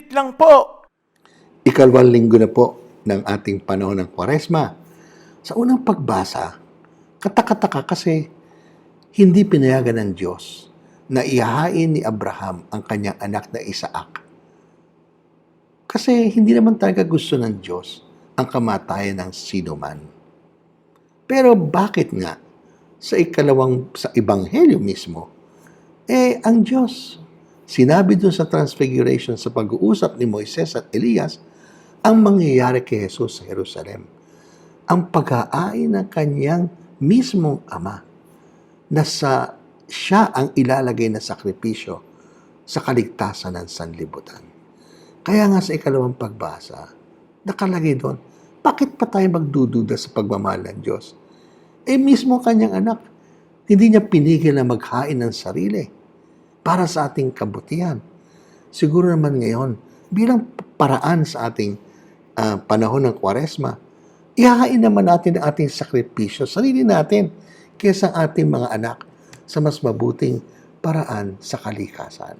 Saglit lang po. Ikalawang linggo na po ng ating panahon ng Kwaresma. Sa unang pagbasa, katakataka kasi hindi pinayagan ng Diyos na ihahain ni Abraham ang kanyang anak na Isaac. Kasi hindi naman talaga gusto ng Diyos ang kamatayan ng sino man. Pero bakit nga sa ikalawang sa ebanghelyo mismo, eh ang Diyos sinabi doon sa transfiguration sa pag-uusap ni Moises at Elias ang mangyayari kay Jesus sa Jerusalem. Ang pag-aain ng kanyang mismong ama na sa siya ang ilalagay na sakripisyo sa kaligtasan ng sanlibutan. Kaya nga sa ikalawang pagbasa, nakalagay doon, bakit pa tayo magdududa sa pagmamahal ng Diyos? Eh mismo kanyang anak, hindi niya pinigil na maghain ng sarili para sa ating kabutihan. Siguro naman ngayon, bilang paraan sa ating ah, panahon ng kwaresma, ihahain naman natin ang ating sakripisyo, sarili natin, kaysa ating mga anak sa mas mabuting paraan sa kalikasan.